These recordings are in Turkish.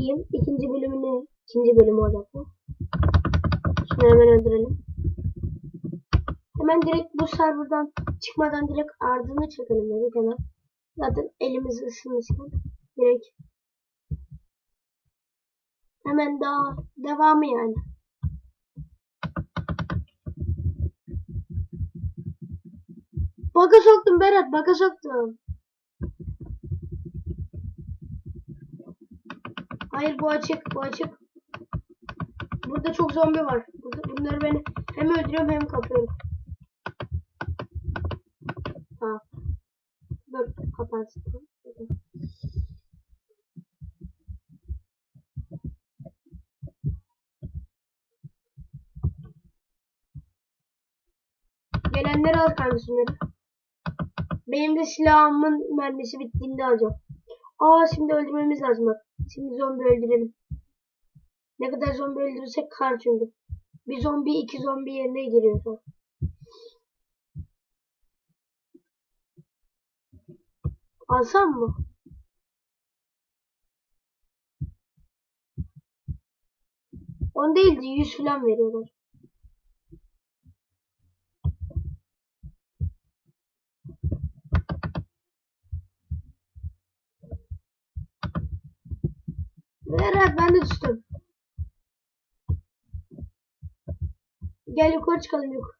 diyeyim. İkinci bölümünü, ikinci bölümü olacak bu. Şunu hemen öldürelim. Hemen direkt bu serverdan çıkmadan direkt ardını çekelim dedik hemen. Zaten elimiz ısınmışken direkt hemen daha devamı yani. Baka soktum Berat, baka soktum. Hayır bu açık, bu açık. Burada çok zombi var. Bunları ben hem öldürüyorum hem kapıyorum. Ha. Dur kapatsın. Gelenleri al şunları. Benim de silahımın mermisi bittiğinde alacağım. Aa şimdi öldürmemiz lazım bak. Şimdi zombi öldürelim. Ne kadar zombi öldürürsek kar çünkü. Bir zombi iki zombi yerine giriyor sonra. Alsam mı? On değildi 100 falan veriyorlar. Berat ben de düştüm. Gel yukarı çıkalım yukarı.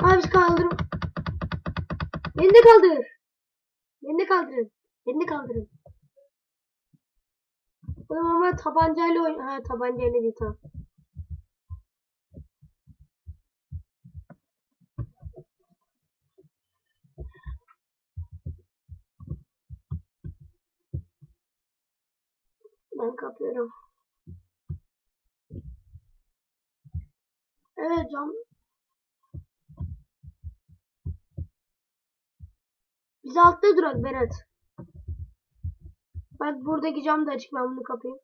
Abi kaldır. Beni de kaldır. Beni de kaldırın. Beni de kaldırın. Oğlum ama tabancayla oyn... Ha tabancayla değil tamam. Ben kapıyorum. Evet cam. Biz altta durak Berat. Bak buradaki cam da açık ben bunu kapayım.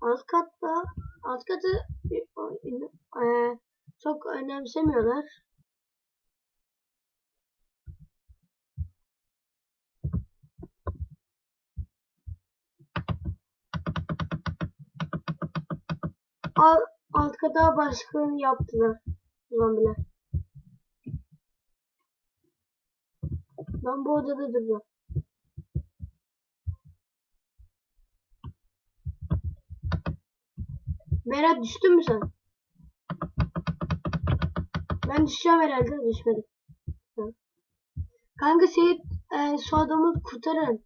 Alt katta alt katı e, çok önemsemiyorlar. Al, alt kata baskın yaptılar zombiler. Ben bu odada duracağım. Berat düştün mü sen? Ben düşeceğim herhalde düşmedim. Kanka Seyit e, şu adamı kurtarın.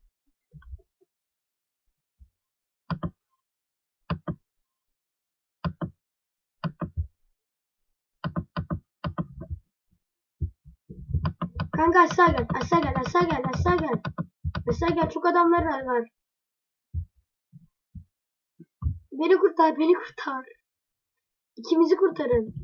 Kanka aşağı gel, aşağı gel, aşağı gel, aşağı gel. Aşağı gel, çok adamlar var. Beni kurtar, beni kurtar. İkimizi kurtarın.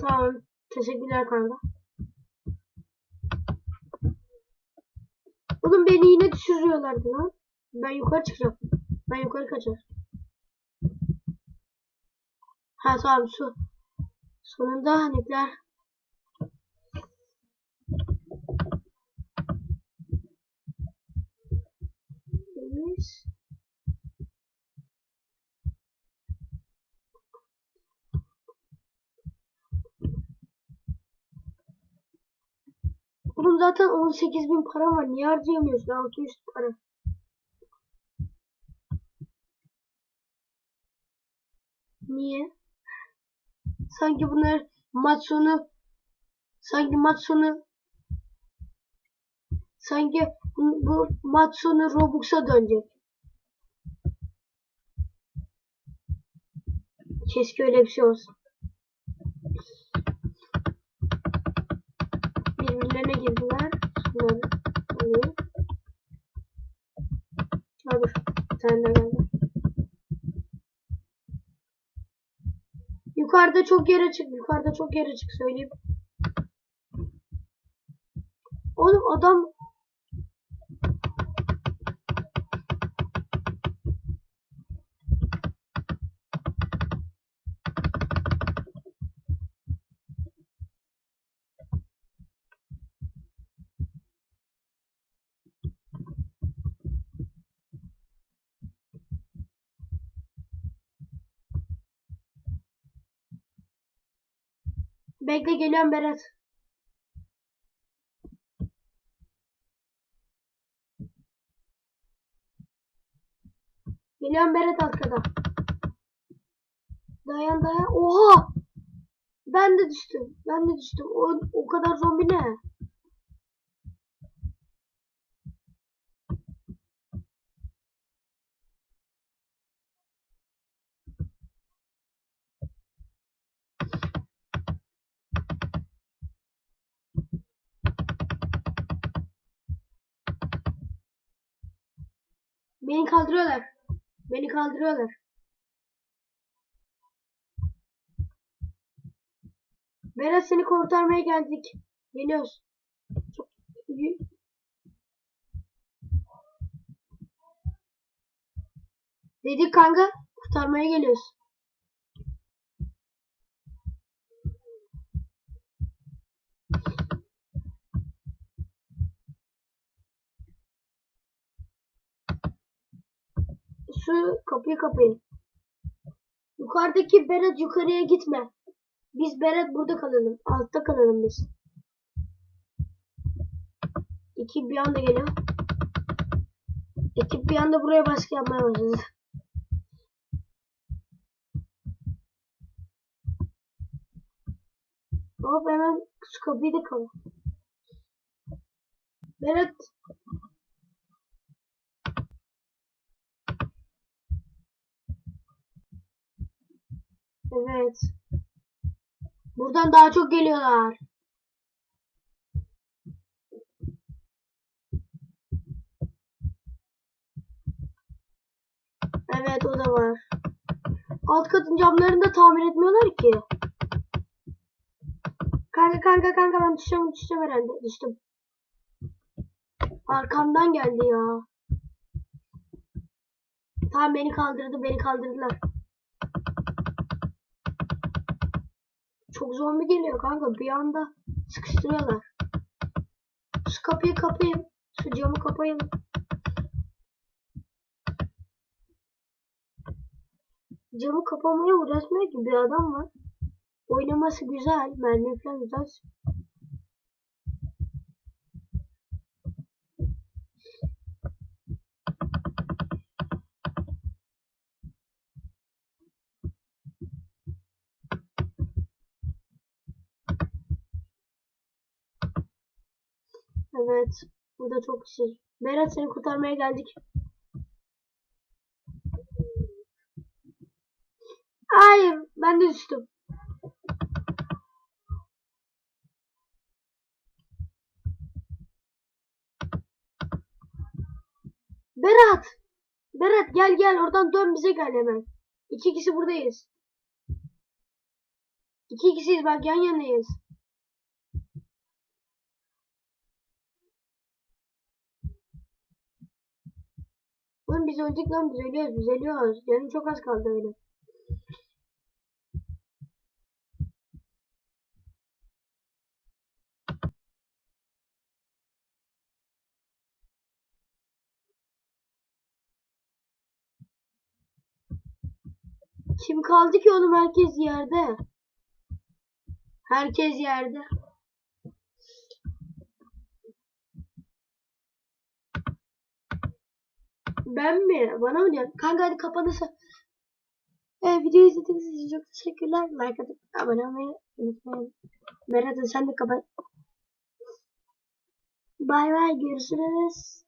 Tamam, teşekkürler kanka. Oğlum beni yine düşürüyorlardı lan. Ben yukarı çıkacağım. Ben yukarı kaçar. Ha tamam su. Sonunda nükleer. Temiz. Oğlum zaten 18 bin para var. Niye harcayamıyorsun? 600 para. Niye? Sanki bunlar maç sonu sanki maç sonu sanki bu, bu maç sonu Robux'a dönecek. Keşke öyle bir şey olsun. Birbirlerine girdiler. Yukarıda çok yer açık. Yukarıda çok yer açık söyleyeyim. Oğlum adam Bekle geliyorum Berat. Geliyorum Berat arkada. Dayan dayan. Oha! Ben de düştüm. Ben de düştüm. O, o kadar zombi ne? Beni kaldırıyorlar. Beni kaldırıyorlar. Berat seni kurtarmaya geldik. Geliyoruz. Çok iyi. Dedik kanka kurtarmaya geliyoruz. Şu kapıyı kapayın. Yukarıdaki Berat yukarıya gitme. Biz Berat burada kalalım. Altta kalalım biz. Ekip bir anda geliyor. Ekip bir anda buraya baskı yapmaya başladı. Hop hemen şu kapıyı da kapat. Berat Evet. Buradan daha çok geliyorlar. Evet o da var. Alt katın camlarını da tamir etmiyorlar ki. Kanka kanka kanka ben düşeceğim düşeceğim herhalde. Düştüm. Arkamdan geldi ya. Tamam beni kaldırdı beni kaldırdılar. Çok zombi geliyor kanka bir anda sıkıştırıyorlar. Şu kapıyı kapayım. Şu camı kapayım. Camı kapamaya uğraşmıyor ki bir adam var. Oynaması güzel. Mermi falan güzel. Evet. Bu da çok şey. Berat seni kurtarmaya geldik. Hayır. Ben de düştüm. Berat. Berat gel gel oradan dön bize gel hemen. İki kişi buradayız. İki kişiyiz bak yan yanayız. Oğlum biz öldük lan biz ölüyoruz biz ölüyoruz. Canım çok az kaldı öyle. Kim kaldı ki oğlum herkes yerde. Herkes yerde. Ben mi? Bana mı diyorsun? Kanka hadi kapanırsa. Evet, videoyu izlediğiniz için çok teşekkürler. Like atıp abone olmayı unutmayın. Berat sen de kapat. Bay bay görüşürüz.